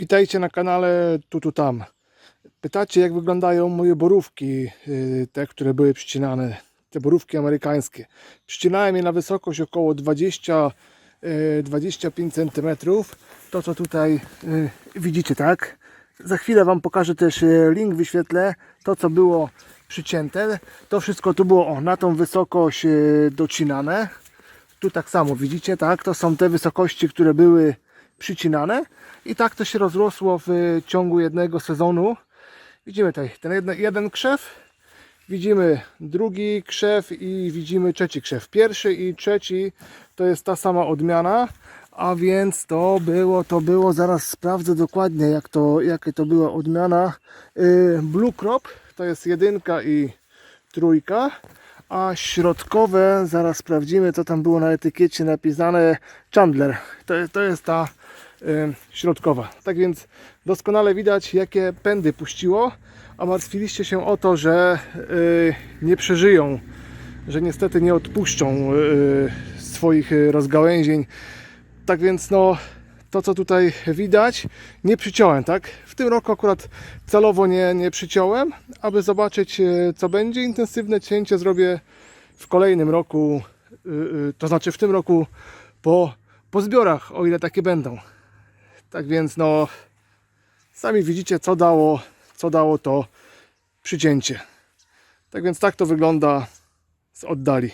Witajcie na kanale Tu Tu Tam. Pytacie jak wyglądają moje borówki, yy, te które były przycinane, te borówki amerykańskie. Przycinałem je na wysokość około 20, yy, 25 cm. To co tutaj yy, widzicie, tak? Za chwilę Wam pokażę też link, wyświetlę to co było przycięte. To wszystko tu było o, na tą wysokość docinane. Tu tak samo widzicie, tak? To są te wysokości, które były przycinane i tak to się rozrosło w ciągu jednego sezonu. Widzimy tutaj ten jeden, jeden krzew, widzimy drugi krzew i widzimy trzeci krzew. Pierwszy i trzeci to jest ta sama odmiana, a więc to było, to było, zaraz sprawdzę dokładnie jak to, jakie to była odmiana. Y, Blue Crop to jest jedynka i trójka, a środkowe, zaraz sprawdzimy co tam było na etykiecie napisane, Chandler. To, to jest ta y, środkowa. Tak więc doskonale widać jakie pędy puściło, a martwiliście się o to, że y, nie przeżyją, że niestety nie odpuszczą y, swoich y, rozgałęzień. Tak więc no to co tutaj widać nie przyciąłem, tak? W tym roku akurat celowo nie, nie przyciąłem, aby zobaczyć e, co będzie. Intensywne cięcie zrobię w kolejnym roku, y, y, to znaczy w tym roku po, po zbiorach, o ile takie będą. Tak więc no sami widzicie co dało, co dało to przycięcie. Tak więc tak to wygląda z oddali.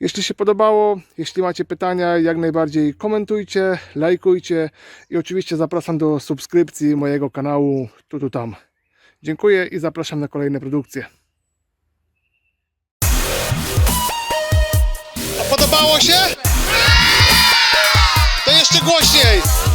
Jeśli się podobało, jeśli macie pytania, jak najbardziej komentujcie, lajkujcie i oczywiście zapraszam do subskrypcji mojego kanału tu tu tam. Dziękuję i zapraszam na kolejne produkcje. Podobało się? To jeszcze głośniej!